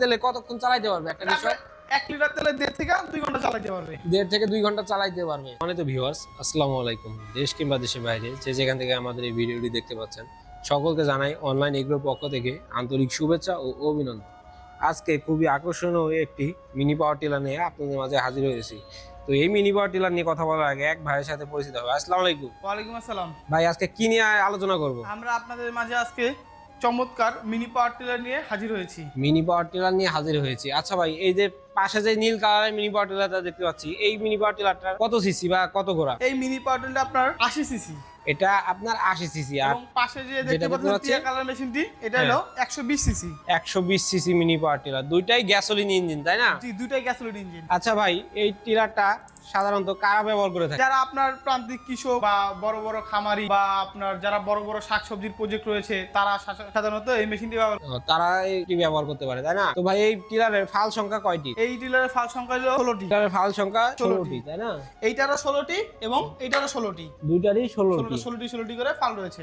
তেলে কতক্ষণ চালাইতে পারবে? একটা বিষয়। এক লিটার তেলে দেড় থেকে দুই ঘণ্টা চালাতে পারবে। দেড় থেকে দুই ঘণ্টা চালাইতে পারবে। মানে তো ভিউয়ার্স আসসালামু আলাইকুম। দেশ কিংবা দেশের বাইরে যে যেখান থেকে আমাদের এই ভিডিওটি দেখতে পাচ্ছেন সকলকে জানাই অনলাইন এগ্রোর পক্ষ থেকে আন্তরিক শুভেচ্ছা ও অভিনন্দন। আজকে খুবই আকর্ষণীয় একটি মিনি পাওয়ার টিলার নিয়ে আপনাদের মাঝে হাজির হয়েছি। তো এই মিনি পাওয়ার টিলার নিয়ে কথা বলার আগে এক ভাইয়ের সাথে পরিচিত হবে। আসসালামু আলাইকুম। ওয়ালাইকুম আসসালাম। ভাই আজকে কি নিয়ে আলোচনা করব? আমরা আপনাদের মাঝে আজকে চমৎকার মিনি পাওয়ার টিলার নিয়ে হাজির হয়েছি। মিনি পাওয়ার টিলার নিয়ে হাজির হয়েছি। আচ্ছা ভাই, এই যে পাশে যে নীল কালারের মিনি পাওয়ার টিলারটা দেখতে পাচ্ছি এই মিনি পাওয়ার টিলারটা কত সিসি বা কত ঘোড়া? এই মিনি পাওয়ার টিলারটা আপনার আশি সিসি এটা আপনার আশি সিসি আর পাশে যে দেখতে পাচ্ছেন কালার মেশিনটি এটা হ্যাঁ। হলো একশো বিশ সিসি একশো বিশ সিসি মিনি পাওয়ার টিলার দুইটাই গ্যাসোলিন ইঞ্জিন তাই না? দুইটাই গ্যাসোলিন ইঞ্জিন আচ্ছা ভাই এই টিলারটা সাধারণত কারা ব্যবহার করে থাকে? যারা আপনার প্রান্তিক কৃষক বা বড় বড় খামারি বা আপনার যারা বড় বড় শাকসবজির প্রজেক্ট রয়েছে তারা সাধারণত এই মেশিনটি ব্যবহার তারা এটি ব্যবহার করতে পারে তাই না? তো ভাই এই টিলারের ফাল সংখ্যা কয়টি? এই ডিলারের ফাল সংখ্যা হলো ষোলোটি। ডিলারের ফাল সংখ্যা ষোলোটি। তাই না? এইটারও ষোলোটি এবং এইটারও ষোলোটি। দুইটারই ষোলোটি। ষোলোটি ষোলোটি করে ফাল রয়েছে।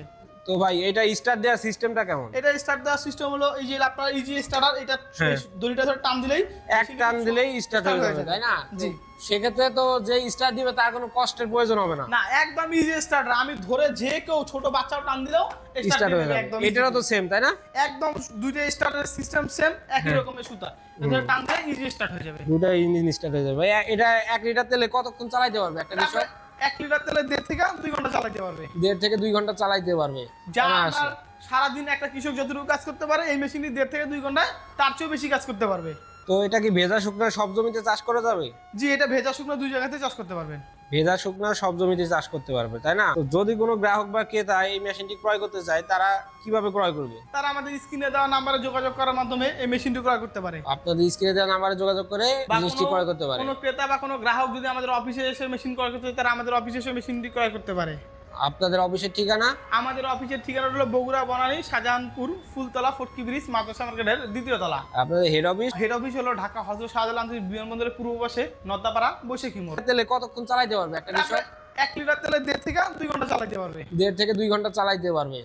তো ভাই এটা স্টার্ট দেওয়ার সিস্টেমটা কেমন? এটা স্টার্ট দেওয়ার সিস্টেম হলো এই যে আপনার ইজি স্টার্টার এটা হ্যাঁ। দড়িটা ধরে টান দিলেই এক টান দিলেই স্টার্ট হয়ে যাবে। তাই না? জি। সেক্ষেত্রে তো যে স্টার্ট দিবে তার কোনো কষ্টের প্রয়োজন হবে না। না একদম ইজি স্টার্টার আমি ধরে যে কেউ ছোট বাচ্চাও টান দিলেও স্টার্ট হয়ে যাবে একদম এটারও তো সেম তাই না? একদম দুইটা স্টার্টার সিস্টেম সেম একই হ্যাঁ। রকমের সুতা। এটা টান দিলে ইজি স্টার্ট হয়ে যাবে। দুটা ইঞ্জিন স্টার্ট হয়ে যাবে। ভাই, এটা এক লিটার তেলে কতক্ষণ চালাইতে পারবে? একটা বিষয়? এক লিটার তেলে দেড় থেকে দুই ঘণ্টা চালাইতে পারবে। দেড় থেকে দুই ঘণ্টা চালাইতে পারবে। যা। সারাদিন একটা কৃষক যতটুকু কাজ করতে পারে এই মেশিনটি দেড় থেকে দুই ঘণ্টা তার চেয়েও বেশি কাজ করতে পারবে। তো এটা কি ভেজা শুকনো সব জমিতে চাষ করা যাবে? জি এটা ভেজা শুকনো দুই জায়গাতে চাষ করতে পারবেন। ভেজা শুকনা সব জমিতে চাষ করতে পারবে তাই না? তো যদি কোনো গ্রাহক বা ক্রেতা এই মেশিনটি ক্রয় করতে চায় তারা কীভাবে ক্রয় করবে? তারা আমাদের স্ক্রিনে দেওয়া নাম্বারে যোগাযোগ করার মাধ্যমে এই মেশিনটি ক্রয় করতে পারে। আপনাদের স্ক্রিনে দেওয়া নাম্বারে যোগাযোগ করে জিনিসটি ক্রয় করতে পারে। কোনো ক্রেতা বা কোনো গ্রাহক যদি আমাদের অফিসে এসে মেশিন ক্রয় করতে চায়, তারা আমাদের অফিসে এসে মেশিনটি ক্রয় করতে পারে। আপনাদের অফিসের ঠিকানা? আমাদের অফিসের ঠিকানা হলো বগুড়া বনানী শাহজাহানপুর ফুলতলা ফটকি ব্রিজ মাদ্রাসা মার্কেটের দ্বিতীয় তলা। আপনাদের হেড অফিস হেড অফিস হলো ঢাকা হজরত শাহজালাল আন্তর্জাতিক বিমানবন্দরের পূর্ব পাশে নদ্দাপাড়া বৈশাখী মোড়। তেলে কতক্ষণ চালাইতে পারবে? একটা বিষয়। এক লিটার তেলে দেড় থেকে দুই ঘণ্টা চালাইতে পারবে। দেড় থেকে দুই ঘণ্টা চালাইতে পারবে।